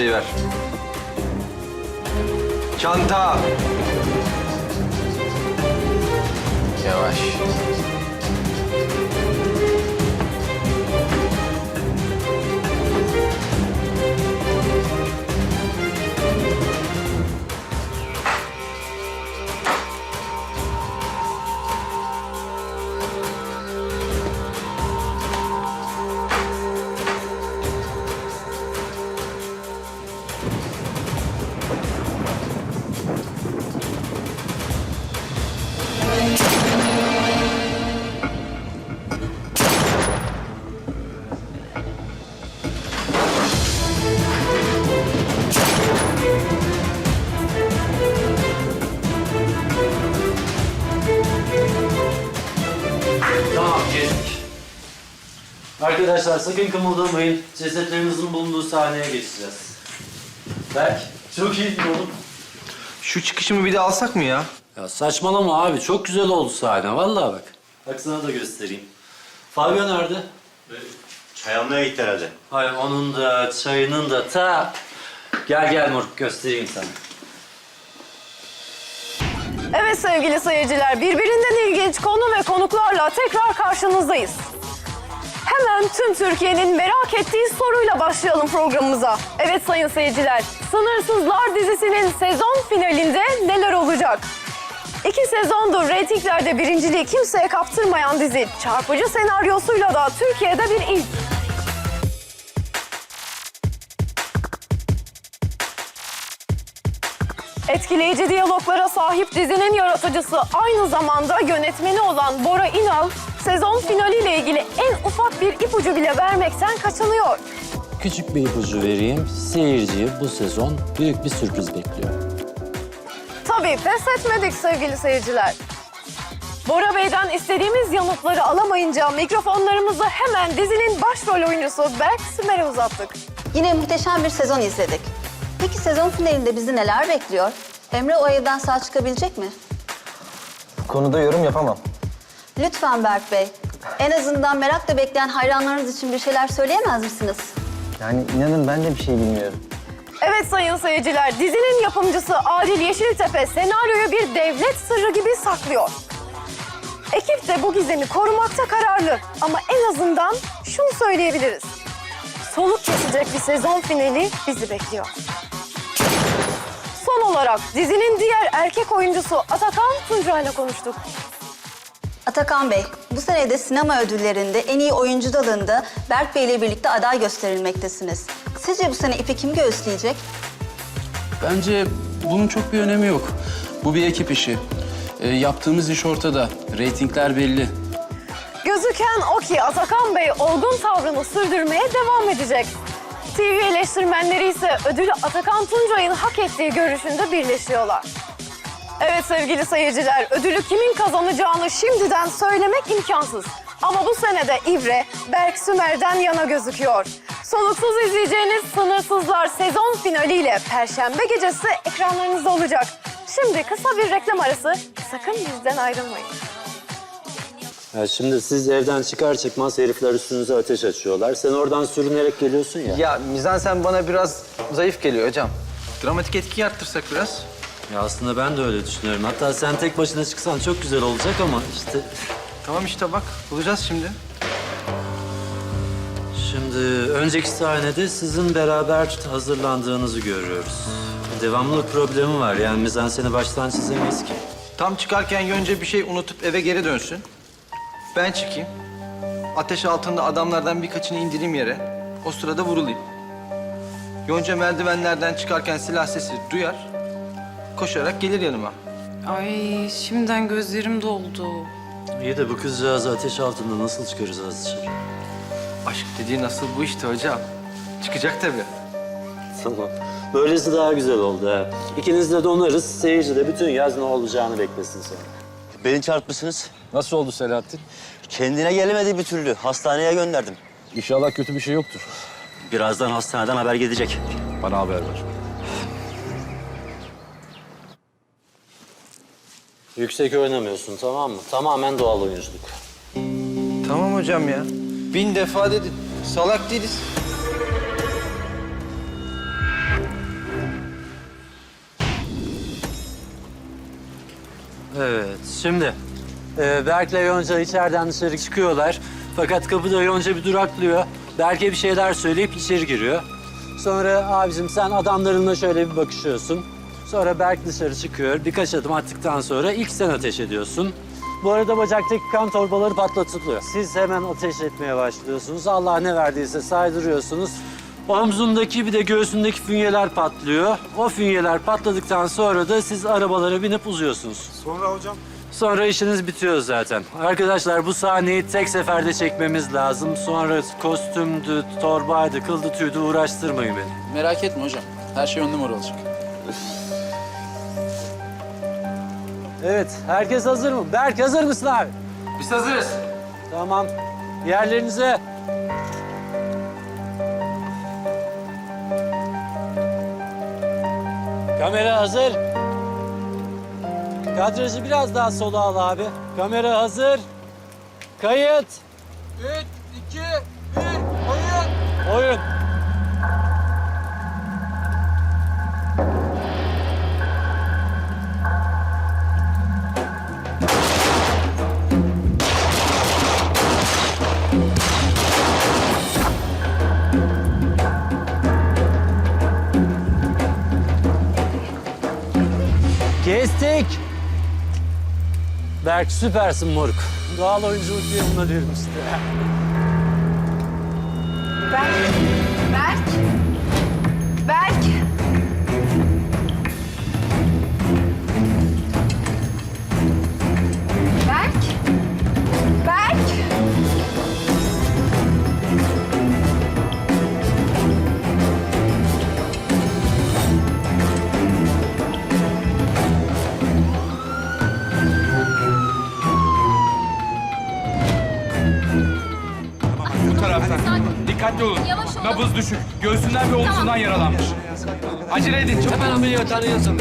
çantayı ver. Çanta. Yavaş. Arkadaşlar sakın kımıldamayın. Cesetlerimizin bulunduğu sahneye geçeceğiz. Berk, çok iyi oğlum. Şu çıkışımı bir de alsak mı ya? Ya saçmalama abi, çok güzel oldu sahne. Vallahi bak. Bak sana da göstereyim. Fabio nerede? Çay almaya gitti herhalde. Hay onun da, çayının da ta. Gel gel Moruk, göstereyim sana. Evet sevgili seyirciler, birbirinden ilginç konu ve konuklarla tekrar karşınızdayız. Hemen tüm Türkiye'nin merak ettiği soruyla başlayalım programımıza. Evet sayın seyirciler, Sınırsızlar dizisinin sezon finalinde neler olacak? İki sezondur reytinglerde birinciliği kimseye kaptırmayan dizi, çarpıcı senaryosuyla da Türkiye'de bir ilk. Etkileyici diyaloglara sahip dizinin yaratıcısı aynı zamanda yönetmeni olan Bora İnal, sezon finaliyle ilgili en ufak bir ipucu bile vermekten kaçınıyor. Küçük bir ipucu vereyim. Seyirciyi bu sezon büyük bir sürpriz bekliyor. Tabii pes etmedik sevgili seyirciler. Bora Bey'den istediğimiz yanıtları alamayınca mikrofonlarımızı hemen dizinin başrol oyuncusu Berk Sümer'e uzattık. Yine muhteşem bir sezon izledik. Peki sezon finalinde bizi neler bekliyor? Emre o evden sağ çıkabilecek mi? Bu konuda yorum yapamam. Lütfen Berk Bey. En azından merakla bekleyen hayranlarınız için bir şeyler söyleyemez misiniz? Yani inanın ben de bir şey bilmiyorum. Evet sayın seyirciler, dizinin yapımcısı Adil Yeşiltepe senaryoyu bir devlet sırrı gibi saklıyor. Ekip de bu gizemi korumakta kararlı ama en azından şunu söyleyebiliriz. Soluk kesecek bir sezon finali bizi bekliyor. Son olarak dizinin diğer erkek oyuncusu Atakan Tunca ile konuştuk. Atakan Bey, bu sene de sinema ödüllerinde en iyi oyuncu dalında Berk Bey ile birlikte aday gösterilmektesiniz. Sizce bu sene ipi kim göğüsleyecek? Bence bunun çok bir önemi yok. Bu bir ekip işi. Ee, yaptığımız iş ortada. Reytingler belli. Gözüken o ki Atakan Bey olgun tavrını sürdürmeye devam edecek. TV eleştirmenleri ise ödülü Atakan Tuncay'ın hak ettiği görüşünde birleşiyorlar. Evet sevgili seyirciler, ödülü kimin kazanacağını şimdiden söylemek imkansız. Ama bu sene de İbre, Berk Sümer'den yana gözüküyor. Soluksuz izleyeceğiniz Sınırsızlar sezon finaliyle Perşembe gecesi ekranlarınızda olacak. Şimdi kısa bir reklam arası, sakın bizden ayrılmayın. Ya şimdi siz evden çıkar çıkmaz herifler üstünüze ateş açıyorlar. Sen oradan sürünerek geliyorsun ya. Ya mizansen bana biraz zayıf geliyor hocam. Dramatik etki arttırsak biraz. Ya aslında ben de öyle düşünüyorum. Hatta sen tek başına çıksan çok güzel olacak ama işte... Tamam işte bak bulacağız şimdi. Şimdi önceki sahnede sizin beraber hazırlandığınızı görüyoruz. Devamlılık problemi var. Yani mizanseni baştan çizemeyiz ki. Tam çıkarken Yonca bir şey unutup eve geri dönsün. Ben çıkayım. Ateş altında adamlardan birkaçını indireyim yere. O sırada vurulayım. Yonca merdivenlerden çıkarken silah sesi duyar. Koşarak gelir yanıma. Ay şimdiden gözlerim doldu. İyi de bu kızcağızı ateş altında nasıl çıkaracağız dışarı? Aşk dediğin nasıl bu işte hocam. Çıkacak tabii. Tamam. Böylesi daha güzel oldu ha. İkiniz de donarız. Seyirci de bütün yaz ne olacağını beklesin sonra. Beni çarpmışsınız. Nasıl oldu Selahattin? Kendine gelemedi bir türlü. Hastaneye gönderdim. İnşallah kötü bir şey yoktur. Birazdan hastaneden haber gelecek. Bana haber ver. Yüksek oynamıyorsun tamam mı? Tamamen doğal oyunculuk. Tamam hocam ya. Bin defa dedi. Salak değiliz. Evet, şimdi e, Berk'le Yonca içeriden dışarı çıkıyorlar. Fakat kapıda Yonca bir duraklıyor. Berk'e bir şeyler söyleyip içeri giriyor. Sonra abicim sen adamlarınla şöyle bir bakışıyorsun. Sonra Berk dışarı çıkıyor. Birkaç adım attıktan sonra ilk sen ateş ediyorsun. Bu arada bacaktaki kan torbaları patlatılıyor. Siz hemen ateş etmeye başlıyorsunuz. Allah ne verdiyse saydırıyorsunuz. Omzundaki bir de göğsündeki fünyeler patlıyor. O fünyeler patladıktan sonra da siz arabalara binip uzuyorsunuz. Sonra hocam? Sonra işiniz bitiyor zaten. Arkadaşlar bu sahneyi tek seferde çekmemiz lazım. Sonra kostümdü, torbaydı, kıldı tüydü uğraştırmayın beni. Merak etme hocam. Her şey on numara olacak. Evet, herkes hazır mı? Berk hazır mısın abi? Biz hazırız. Tamam. Yerlerinize. Kamera hazır. Kadrajı biraz daha sola al abi. Kamera hazır. Kayıt. 3, 2, 1, oyun. Oyun. Kestik. Berk süpersin moruk. Doğal oyunculuk diye buna diyorum işte. Berk. Dikkatli olun. Nabız düşük. Göğsünden ve omzundan yaralanmış. Acele edin. Çabuk. Hemen ameliyathaneye yazın.